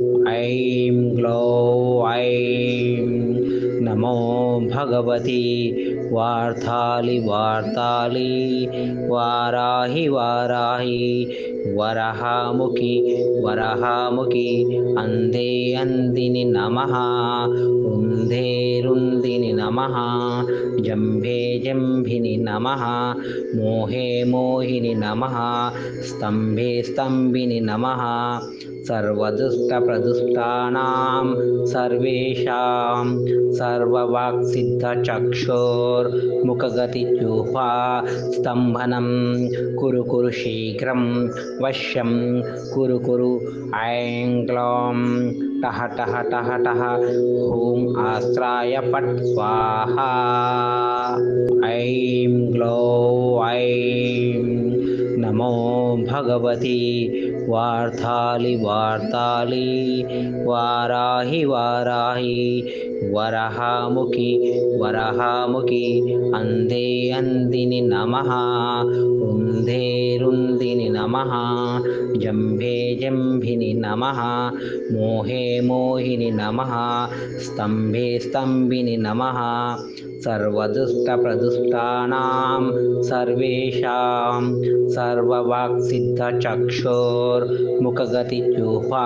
ऐं ग्लौ ऐं नमो भगवती वार्ताली वार्तालि वाराहि वाराहि वरहामुखि वरहामुखि अन्धे अन्दिनि नमः रुन्धे नमः जम्भे जम्भिनि नमः मोहे मोहिनि नमः स्तम्भे स्तम्भिनि नमः सर्वदुष्टप्रदुष्टानां सर्वेषां सर्ववाक्सिद्धचक्षोर्मुखगतिजुह्वा स्तम्भनं कुरु कुरु शीघ्रं वश्यं। कुरु कुरु ऐं ग्लौं टः टः टः टः ॐ आस्त्राय पट् स्वाहा ऐं ग्लौ ऐं। नमो भगवती। वार्तालि वार्तालि। वाराहि वाराहि वरहामुखि वरहामुखि अन्धे अन्दिनि नमः रुन्धे रुन्दिनि नमः जम्भे जम्भिनि नमः मोहे मोहिनि नमः स्तम्भे स्तम्भिनि नमः सर्वदुष्टप्रदुष्टानां सर्वेषां सर्ववाक्सिद्धचक्षोर्मुखगतिजुह्वा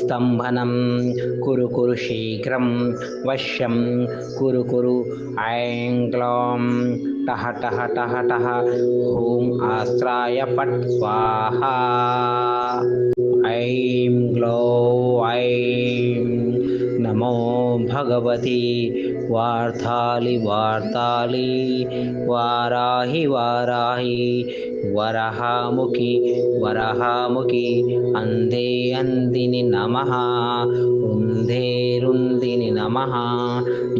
स्तम्भनं कुरु कुरु शीघ्रं वश्यं कुरु कुरु ऐं ग्लौं टः टः टः टः ॐ पट् स्वाहा। ऐं ग्लौ ऐं नमो भगवती वार्तालि वार्तालि वाराहि वाराहि वरहामुखि वरहामुखि अन्धे अन्दिनि नमः रुन्धे रुन्दिनि नमः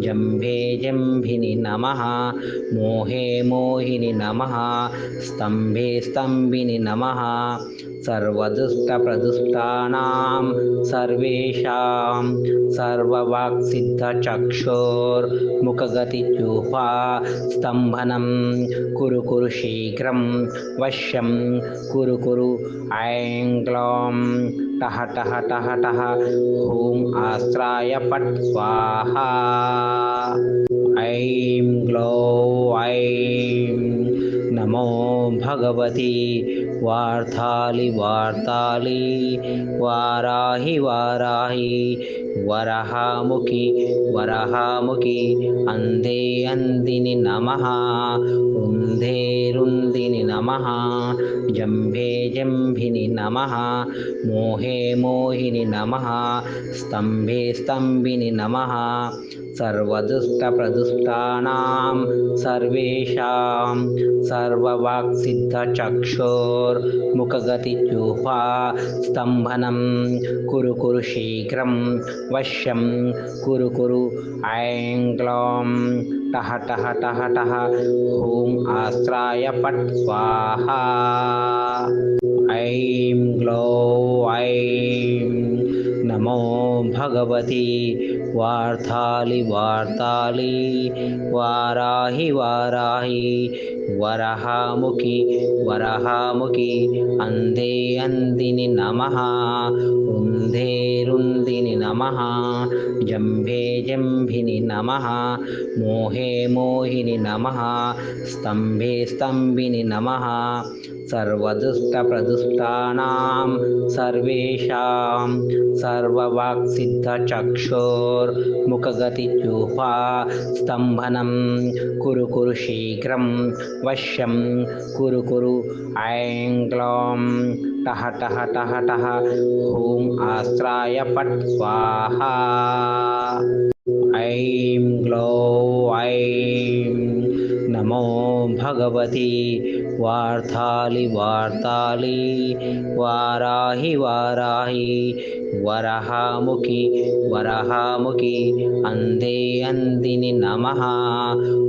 जम्भे जम्भिनि नमः मोहे मोहिनि नमः स्तम्भे स्तम्भिनि नमः सर्वदुष्टप्रदुष्टानां सर्वेषां सर्ववाक्सिद्धचक्षोर्मुखगतिजुह्वा स्तम्भनं कुरु कुरु शीघ्रं वश्यं। कुरु कुरु। ऐं ग्लौं टः टः टः टः ॐ आस्त्राय पट् स्वाहा ऐं ग्लौ ऐं नमो भगवती वार्तालि वार्तालि वाराहि वाराहि वरहामुखि वरहामुखि अन्धे अन्दिनि नमः रुन्धे रुन्दिनि नमः जम्भे जम्भिनि नमः मोहे मोहिनि नमः स्तम्भे स्तम्भिनि नमः सर्वदुष्टप्रदुष्टानां सर्वेषां सर्ववाक्सिद्धचक्षोर्मुखगतिजुह्वा स्तम्भनं कुरु कुरु शीघ्रं वश्यं कुरु कुरु ऐं टः टः टः ॐ आस्त्राय पट् स्वाहा ऐं ग्लौ ऐं नमो भगवती वार्तालि वार्तालि वाराहि वाराहि वरहामुखि वरहामुखि अन्धे अन्दिनि नमः रुन्धे रुन्दिनि नमः जम्भे जम्भिनि नमः मोहे मोहिनि नमः स्तम्भे स्तम्भिनि नमः सर्वदुष्टप्रदुष्टानां सर्वेषां सर्ववाक्सिद्धचक्षोर्मुखगतिजुह्वा स्तम्भनं कुरु कुरु शीघ्रं वश्यं। कुरु कुरु। ऐं ग्लौं। टः टः टः टः ॐ आस्त्राय पट् स्वाहा। ऐं ग्लौ। ऐं नमो भगवती। वार्तालि वार्तालि। वाराहि वाराहि वरहामुखि वरहामुखि अन्धे अन्दिनि नमः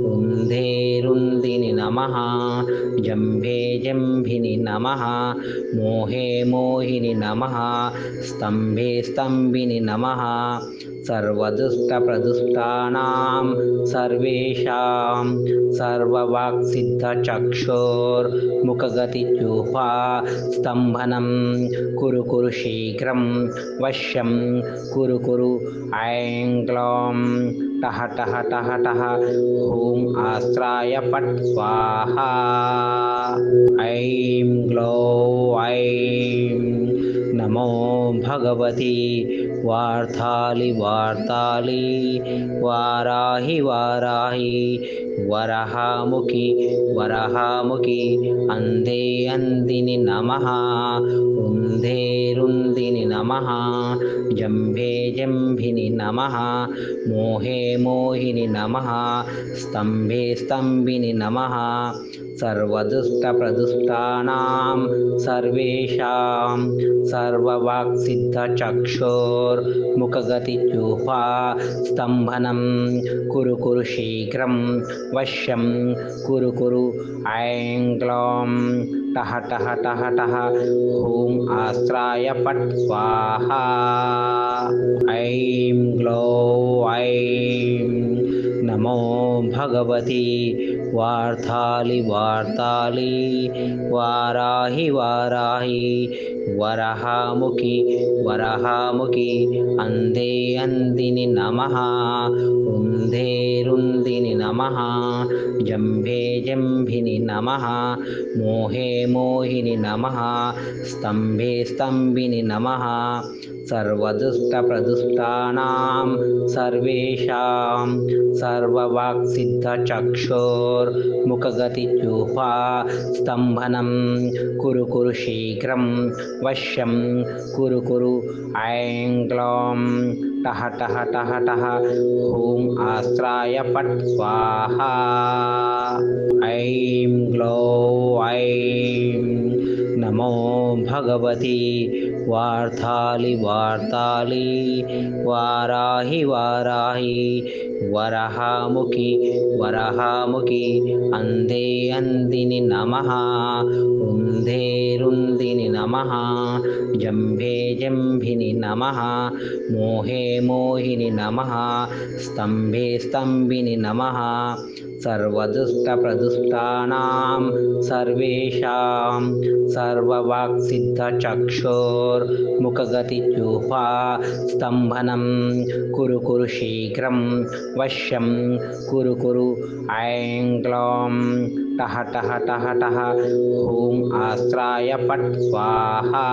रुन्धे रुन्दिनि नमः जम्भे जम्भिनि नमः मोहे मोहिनि नमः स्तम्भे स्तम्भिनि नमः सर्वदुष्टप्रदुष्टानां सर्वेषां सर्ववाक्सिद्धचक्षोर्मुखगतिजुह्वा स्तम्भनं कुरु कुरु शीघ्रं वश्यं कुरु कुरु ऐं ग्लौं टः टः टः टः ॐ पट् स्वाहा। ऐं ग्लौ ऐं नमो भगवती वार्तालि वार्तालि वाराहि वाराहि वरहामुखि वरहामुखि अन्धे अन्दिनि नमः रुन्धे नमः जम्भे जम्भिनि नमः मोहे मोहिनि नमः स्तम्भे स्तम्भिनि नमः सर्वदुष्टप्रदुष्टानां सर्वेषां सर्ववाक्सिद्धचक्षोर्मुखगतिजुह्वा स्तम्भनं कुरु कुरु शीघ्रं वश्यं कुरु कुरु ऐं ग्लौं टः टः टः टः ॐ पट् स्वाहा ऐं ग्लौ ऐं नमो भगवती वार्तालि वार्तालि वाराहि वाराहि वरहामुखि वरहामुखि अन्धे अन्दिनि नमः रुन्धे रुन्दिनि नमः जम्भे जम्भिनि नमः मोहे मोहिनि नमः स्तम्भे स्तम्भिनि नमः सर्वदुष्टप्रदुष्टानां सर्वेषां सर्ववाक्सिद्धचक्षोर्मुखगतिजुह्वा स्तम्भनं कुरु कुरु शीघ्रं वश्यं। कुरु कुरु। ऐं ग्लौं टः टः टः टः ॐ आस्त्राय पट् स्वाहा ऐं ग्लौ ऐं नमो भगवती। वार्तालि वार्तालि। वाराहि वाराहि वरहामुखि वरहामुखि अन्धे अन्दिनि नमः रुन्धे रुन्दिनि नमः जम्भे जम्भिनि नमः मोहे मोहिनि नमः स्तम्भे स्तम्भिनि नमः सर्वदुष्टप्रदुष्टानां सर्वेषां सर्ववाक्सिद्धचक्षोर्मुखगतिजुह्वा स्तम्भनं कुरु कुरु शीघ्रं वश्यं। कुरु कुरु ऐं ग्लौं टः टः टः टः ॐ पट् स्वाहा